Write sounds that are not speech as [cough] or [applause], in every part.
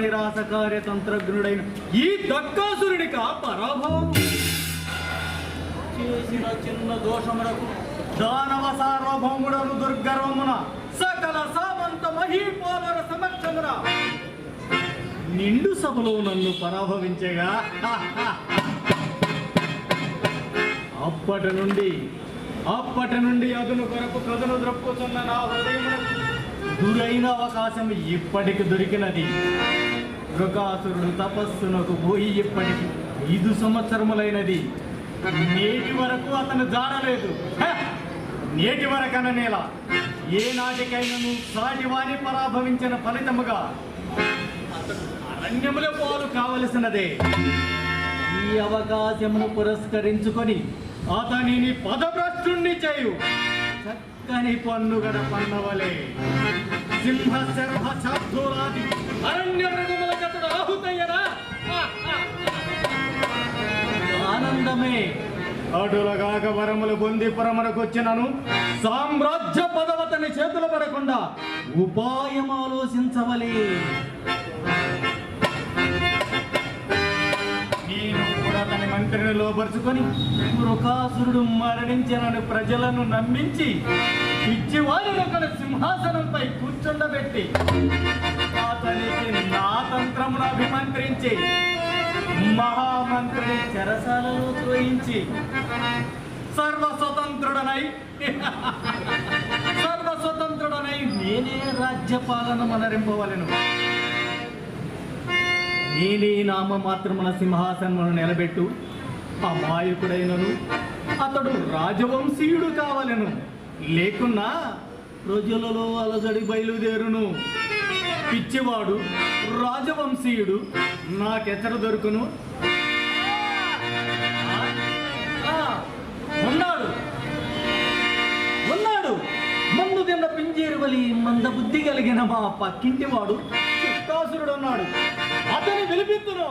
నిరాశ కార్యతంత్రజ్ఞుడైన ఈ దక్కాసురుడిక పరాభవం చేసిన చిన్న దోషమునకు దానవ సార్వభౌముడను దుర్గర్వమున సకల సామంత మహీపాలన సమక్షమున నిండు సభలో నన్ను పరాభవించేగా. అప్పటి నుండి అప్పటి నుండి అదును కొరకు కథను ద్రప్పుతున్న నా హృదయం దురైన అవకాశం ఇప్పటికి దొరికినది. వృకాసురుడు తపస్సునకు పోయి ఇప్పటికి ఐదు సంవత్సరములైనది. నేటి వరకు అతను జాడలేదు నేటి వరకన నేల. ఏ సాటి వారి పరాభవించిన ఫలితముగా అరణ్యముల పాలు కావలసినదే. ఈ అవకాశమును పురస్కరించుకొని అతనిని పదభ్రష్టుణ్ణి చేయు. చక్కని పన్నుగడ పన్నవలే. సింహ శర్భ అరణ్య మృగముల కతడు ఆహుతయ్యరా ఆనందమే. అటులగాక వరములు పొంది పురమునకు వచ్చినను సామ్రాజ్య పదవతని చేతులు పడకుండా ఉపాయం ఆలోచించవలే. కూడా తన మంత్రిని లోపరుచుకొని మృకాసురుడు మరణించినని ప్రజలను నమ్మించి పిచ్చివాడిని అక్కడ సింహాసనంపై కూర్చుండబెట్టి అతనికి నా తంత్రమును అభిమంత్రించి మహామంత్రిని చెరసాలలో ద్రోహించి సర్వ స్వతంత్రుడనై సర్వ స్వతంత్రుడనై నేనే రాజ్యపాలన మనరింపవలను. నేనే నామ మాత్రమున సింహాసనమును నిలబెట్టు అమాయకుడైనను అతడు రాజవంశీయుడు కావలను. లేకున్నా ప్రజలలో అలజడి బయలుదేరును. పిచ్చివాడు రాజవంశీయుడు నాకెచ్చట దొరుకును? ఆ, ఉన్నాడు. ఉన్నాడు. మందు తిన్న పింజేరు వలి మంద బుద్ధి కలిగిన మా పక్కింటి వాడు చిత్తాసురుడు ఉన్నాడు అతని విలిపిత్తును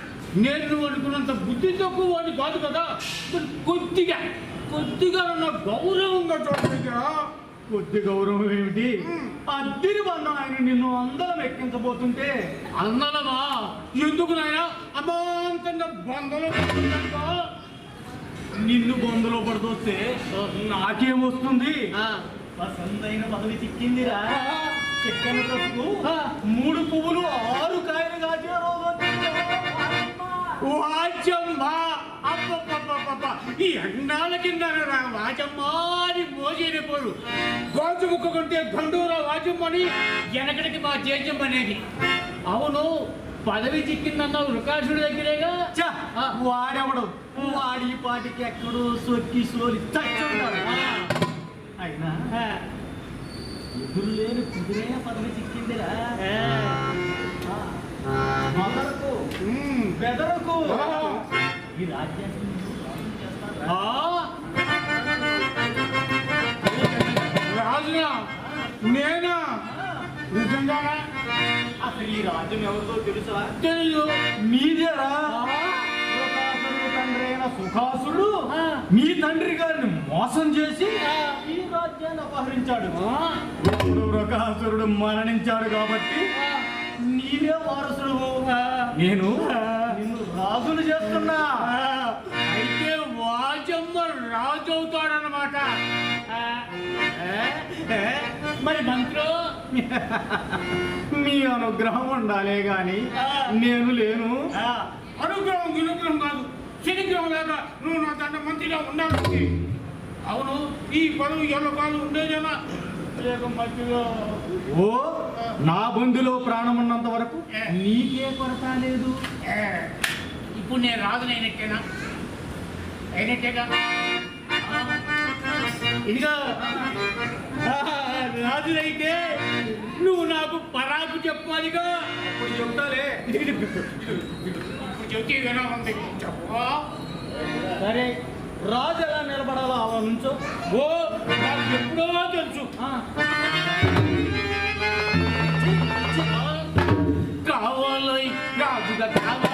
నేను అనుకున్నంత బుద్ధి తక్కువ వాడిని కాదు కదా. కొద్దిగా కొద్దిగా నా గౌరవంగా చూడగా కొద్ది గౌరవం ఏమిటి? అద్దిరి వన్న ఆయన నిన్ను అందరం ఎక్కించబోతుంటే అన్నలమా ఎందుకు నాయన? అమాంతంగా బంధలు నిన్ను బొందలో పడుతొస్తే నాకేమొస్తుంది. పసందైన పదవి చిక్కిందిరా. చిక్కన. మూడు పువ్వులు ఆరు కాయలు కాచే రోజు. వాచమ్మా! అబ్బబ్బబ్బబ్బబ్బ! ఈ అన్నాల కింద వాచమ్మా అని ముక్క కొంటే వాచమ్మని వెనకటికి మా జేజం అనేది. అవును పదవి చిక్కిందన్నావు రుకాసుడి దగ్గరేగా. వాడెవడు? వాడి పాటికి ఎక్కడో సొక్కి సోలి అయినా ఎదురు లేని కుదిరే పదవి చిక్కిందిరా. రాజునా నేనా నిజంగానా అసలు ఈ రాజ్యం ఎవరిదో తెలుసా తెలియదు మీదేరా ఆ? సుఖాసురుడు తండ్రి అయిన సుఖాసుడు. మీ తండ్రి గారిని మోసం చేసి. ఈ రాజ్యాన్ని అపహరించాడు? ఇప్పుడు వృకాసురుడు మరణించాడు కాబట్టి? నీవే వారసుడు? నేను. నిన్ను రాజును చేస్తున్నా. అయితే వాజమ్మ రాజు అవుతాడనమాట మరి మంత్రు? మీ అనుగ్రహం ఉండాలే గాని. నేను లేను. అనుగ్రహం వినుగ్రహం కాదు. శనిగ్రహం లేక నువ్వు నా తండ్రి మంత్రిగా ఉండాలి అవును ఈ పదవి ఎల్లకాలం ఉండేదేనా? లేక మధ్యలో ఓ నా బొందులో ప్రాణం ఉన్నంత వరకు నీకే కొరత లేదు. ఇప్పుడు నేను అయినట్టేగా ఇదిగో. ఆ, రాజులైతే నువ్వు నాకు పరాకు చెప్పాలిగా ఇప్పుడు చెప్తాలే. చెప్తే వినా ఉంది. చెప్పా. సరే రాజు ఎలా నిలబడాలో అలా నుంచో ఓ నాకు ఎప్పుడో తెలుసు. wieder dran.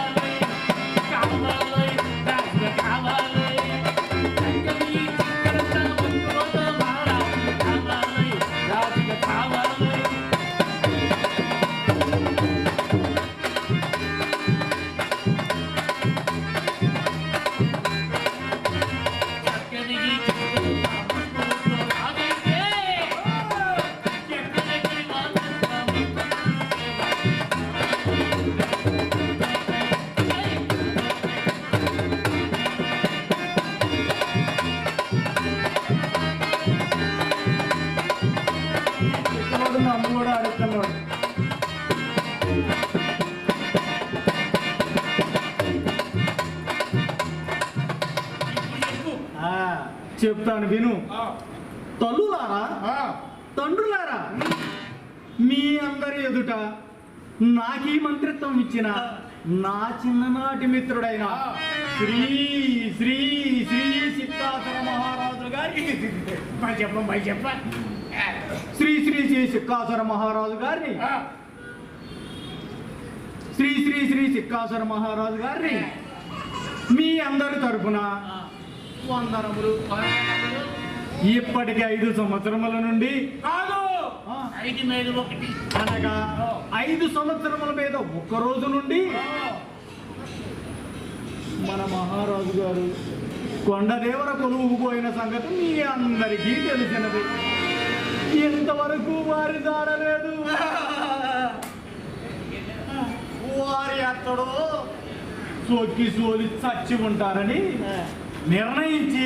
చెప్తాను విను. తల్లులారా? తండ్రులారా? మీ అందరి ఎదుట నాకీ మంత్రిత్వం ఇచ్చిన నా చిన్ననాటి మిత్రుడైన శ్రీ శ్రీ శ్రీ సిద్ధాసన మహారాజు గారి చెప్ప చెప్ప. శ్రీ శ్రీ శ్రీ సిక్కాసుర మహారాజు గారిని. శ్రీ శ్రీ శ్రీ సిక్కాసుర మహారాజు గారిని మీ అందరి తరపున వందనములు ఇప్పటికి ఐదు సంవత్సరముల నుండి కాదు. ఆ. ఐదు మీద ఒకటి. అనగా ఐదు సంవత్సరముల మీద ఒక్క రోజు నుండి మన మహారాజు గారు కొండదేవర కొలువుకుపోయిన సంగతి మీ అందరికీ తెలిసినది. ఇంతవరకు వారి దాడలేదు వారి అత్తడో సోకి సోలి చచ్చి ఉంటారని నిర్ణయించి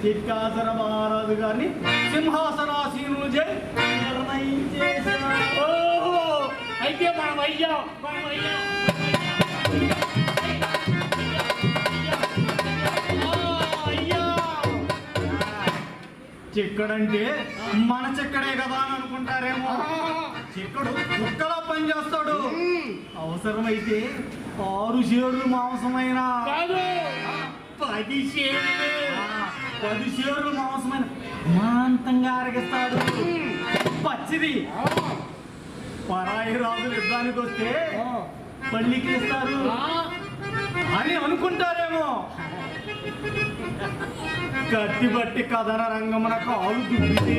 చిక్కాసర మహారాజు గారిని సింహాసనాసీనులు చేయి నిర్ణయించేశారు. ఓహో! అయితే మనం అయ్యాం మనం. చిక్కడంటే మన చిక్కడే కదా అని అనుకుంటారేమో. చిక్కడు కుక్కలా పనిచేస్తాడు. అవసరమైతే ఆరు షేర్లు మాంసమైన పది షేర్లు పది షేర్లు మాంసమైన. మాంతంగా అరగిస్తాడు. పచ్చిది. పరాయి రాజులు యుద్ధానికి వస్తే పల్లికి ఇస్తారు. అని అనుకుంటారేమో. [laughs] కత్తి బట్టి కథన రంగమున కాలు దుబ్బితే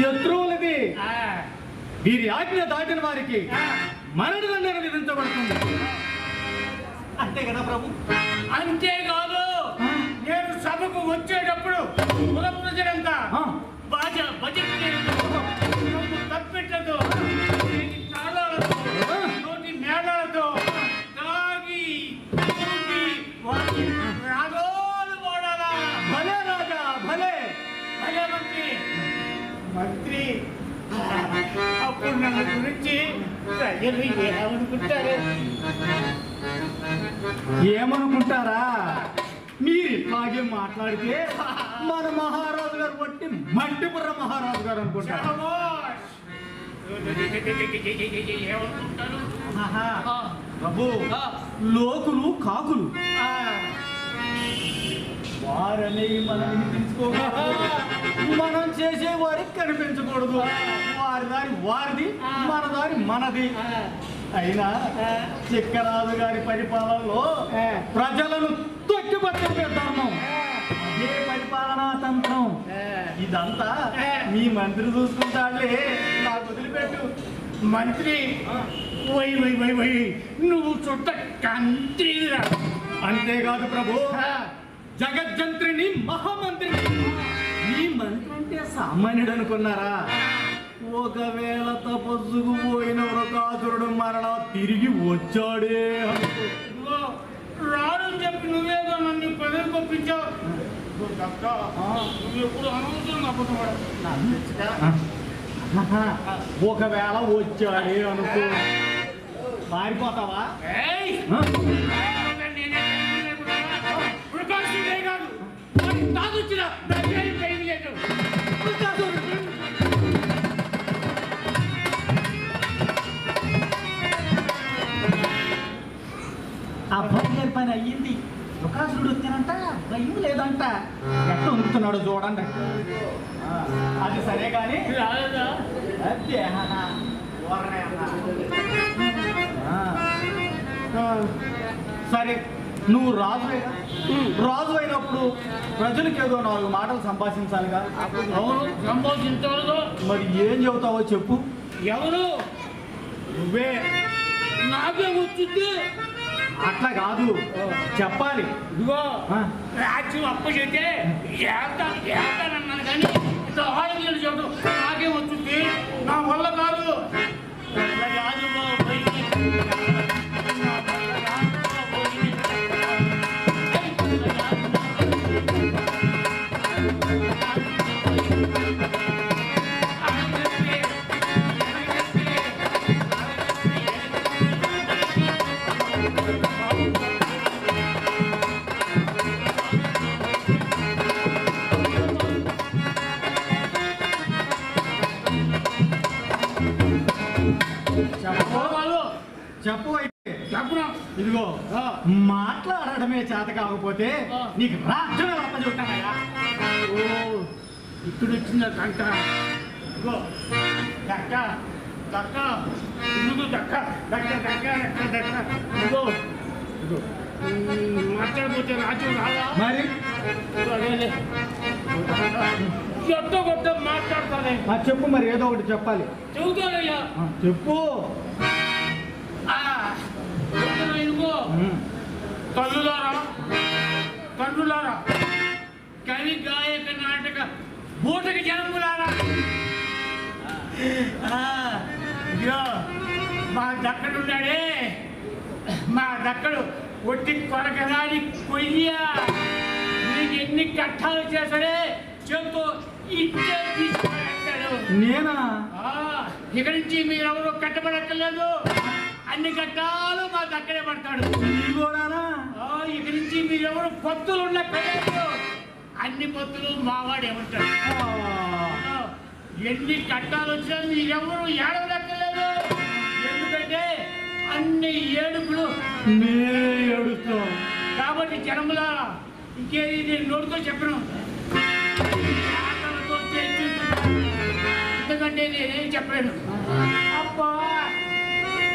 శత్రువులది. ఆ, వీరి ఆజ్ఞ దాటిన వారికి మరణి దండన విధించబడుతుంది. అంతే కదా ప్రభు? అంతేకాదు నన్ను గురించి ప్రజలు ఏమనుకుంటారు? ఏమనుకుంటారా? మీరు ఇట్లాగే మాట్లాడితే మన మహారాజు గారు బట్టి మట్టిపుర్ర మహారాజు గారు అనుకుంటారు. ఏమనుకుంటారు? ప్రభు లోకులు కాకులు. వారని మనం మనం చేసే వారికి కనిపించకూడదు వారి దారి వారిది మన దారి మనది. అయినా చిక్కరాజు గారి పరిపాలనలో ప్రజలను తొక్కిపట్టే ధర్మం అదే పరిపాలనా తంత్రం? ఇదంతా మీ మంత్రి చూసుకుంటాడులే. నాకు వదిలిపెట్టు. మంత్రి వై వై వై వై. నువ్వు చుట్ట కంత్రిరా అంతేకాదు ప్రభు. జగజ్జంత్రిని మహామంత్రి ఈ మంత్రి అంటే సామాన్యుడు అనుకున్నారా ఒకవేళ తపస్సుకు పోయిన వృకాసురుడు మరణ తిరిగి వచ్చాడే రాడని చెప్పి నువ్వేదో నన్ను పెదవి పంపించావు. ఒకవేళ వచ్చాడే అనుకో. పారిపోతావా? లేదు. ఆ భయం పని అయ్యింది. లుకాసుడు వచ్చానంట భయం లేదంట. ఎట్లా ఉంటున్నాడు చూడండి. అది సరే కానీ సరే నువ్వు రాజువేగా రాజు అయినప్పుడు ప్రజలకు ఏదో నాలుగు మాటలు సంభాషించాలిగా అవును సంభాషించవలదు మరి ఏం చెబుతావో చెప్పు. ఎవరు? నువ్వే. నాకే వచ్చింది అట్లా కాదు. చెప్పాలి. ఇదిగో. రాజ్యం అప్పు చేస్తే ఏతాను ఏతానన్నాను కానీ ఇంత హాయిగా చెప్పు నాకేం వచ్చింది నా వల్ల కాదు. అట్లా ఆ. నీకు రాజ్యం అప్ప చెబుతానయ్యా ఓ ఇక్కడ వచ్చిందా కంట ఇదిగో దక్క దక్క ఇదిగో దక్క దక్క దక్క దక్క దక్క ఇదిగో ఉమ్, మాట్లాడకపోతే రాజ్యం రాదా? మరి. ఎట్టో కొట్ట మాట్లాడతానే. చెప్పు మరి ఏదో ఒకటి చెప్పాలి. చెబుతానయ్యా. చెప్పు. ఆ, కన్నులారా కవి గాయక నాటక బూటక జనములారా. ఆ, ఇదిగో మా దక్కడున్నాడే మా దక్కడు ఒట్టి కొరకరాని కొయ్య. మీకు ఎన్ని కట్టాలు చేశాడే? చెప్తూ ఇచ్చే తీసుకున్నాడు నేనా? ఆ, ఇక నుంచి మీరెవరూ కట్టబడక్కర్లేదు. అన్ని కట్టాలు మా దగ్గరే పడతాడు. నీ కూడానా ఆ, ఇక నుంచి మీరెవరు? పొత్తులు ఉన్న పిల్లలు అన్ని పొత్తులు మావాడు ఆ, ఎన్ని కట్టాలు వచ్చినా మీరెవరు ఏడవలక్కర్లేదు ఎందుకంటే అన్ని ఏడుపులు ఏడుస్తాం. కాబట్టి జనముల ఇంకేది నేను నోటితో చెప్పను. ఎందుకంటే నేనేం చెప్పలేను. అబ్బా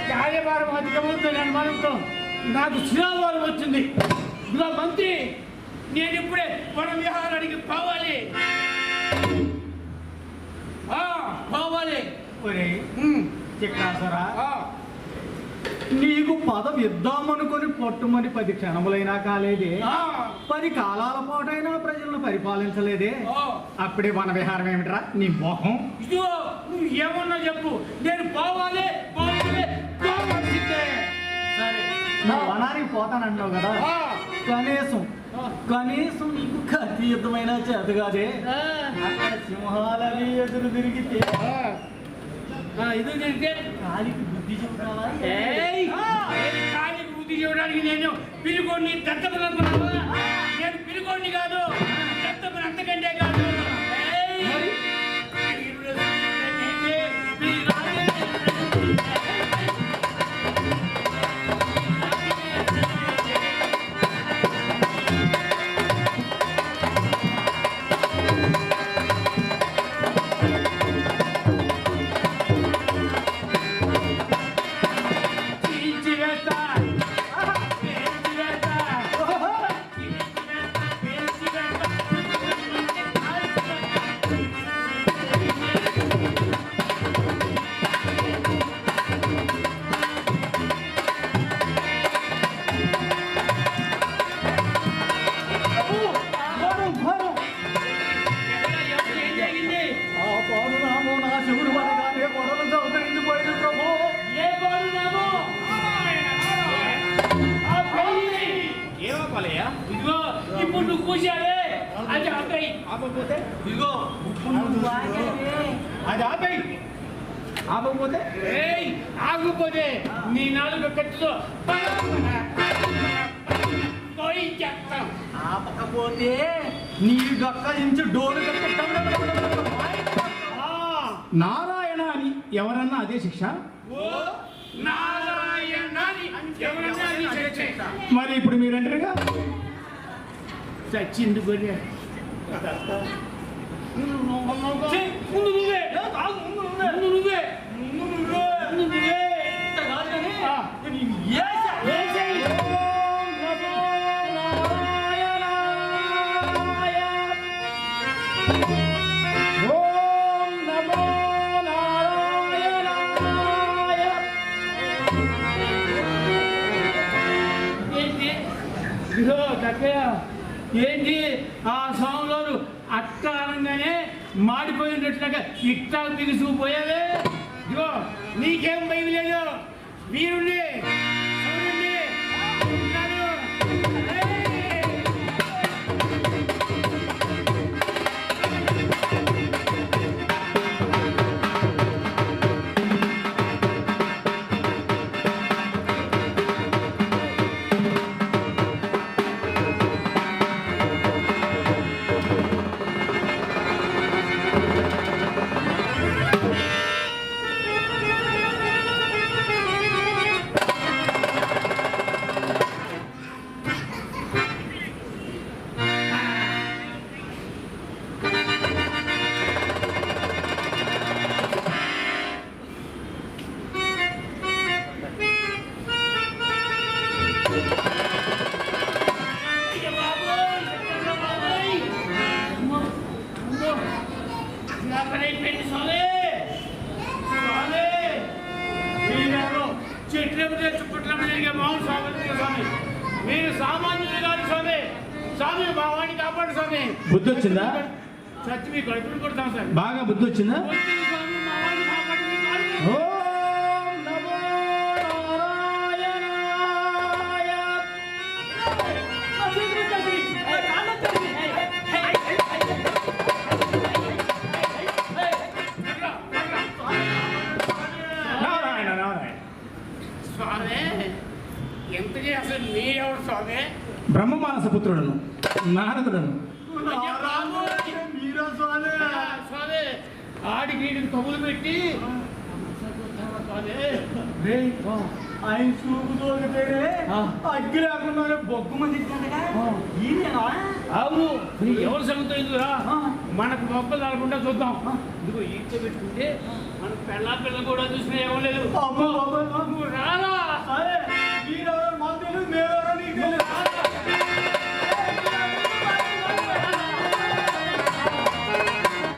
కార్యభారం అధికమవుతుంది నేను మనతో నాకు శిలావారం వచ్చింది. ఇదిగో మంత్రి నేను ఇప్పుడే మన విహారానికి పోవాలి. నీకు పదవి ఇద్దామనుకొని పొట్టుమని పది క్షణములైనా కాలేదే. ఆ, పది కాలాల పాటైనా ప్రజలను పరిపాలించలేదే. అప్పుడే వన విహారం ఏమిట్రా? నీ మొహం. ఇదిగో నువ్వు ఏమన్నా చెప్పు. నేను పోవాలి పోవాలి వనానికి పోతానంటావు కదా? కనీసం. కనీసం నీకు కత్తి యుద్ధమైన చేత కాదే. అక్కడ సింహాలవి ఎదురు తిరిగితే ఇది తిరిగితే? కాలికి బుద్ధి! నేను కాలికి బుద్ధి చేయడానికి నేను పిలుగోడిని దత్తపనుకున్నావా నేను పిలుగోడిని కాదు. దత్తపని అంతకంటే పెళ్ళి. ఇదిగో ఇప్పుడు నువ్వు కూర్చావే. అది ఆపేయి. ఆపకపోతే? ఇదిగో. అది ఆపేయి. ఆపకపోతే? ఏయ్ ఆగిపోతే నీ నాలుగు చెప్తాం ఆపకపోతే నీ డొక్క నుంచి డోలు నారాయణ అని ఎవరన్నా అదే శిక్ష? ఓ నారాయణ ఎవరన్నా అది చచ్చే. మరి ఇప్పుడు మీరంటారుగా చచ్చింది గొర్రె. ఛీ, ముందు నువ్వే. ముందు నువ్వే. ముందు నువ్వే. అక్కయ్య ఏంటి ఆ స్వామిలో అట్ట అనగానే మాడిపోయినట్లుగా ఇట్టా బిగుసుకుపోయావే ఇదిగో నీకేం భయం లేదు. వీరుండి మీద చుట్టుపట్ల తిరిగే మామూలు స్వామి స్వామి. మీరు సామాన్యులు కాదు స్వామి. స్వామి మా వాడిని కాపాడు స్వామి. బుద్ధి వచ్చిందా? చచ్చి మీ కడుపుని కొడతాం సార్. బాగా బుద్ధి వచ్చిందా ఓం బ్రహ్మమానస పుత్రుడను నారదుడను. ఆడికి కబులు పెట్టి. స్వామి ఆయన చూపు తోలితేనే ఆ. అగ్గి లేకుండా బొగ్గు మంది అవును. ఎవరి సంగతి. మనకు మొక్కలు రాకుండా చూద్దాం. ఇదిగో ఈడ్చ పెట్టుకుంటే మన పిల్ల పిల్ల కూడా చూసినా ఏమో లేదు. రాలా సరే మీరెవరో మాకు తెలియదు మేమెవరో నీకు తెలియదు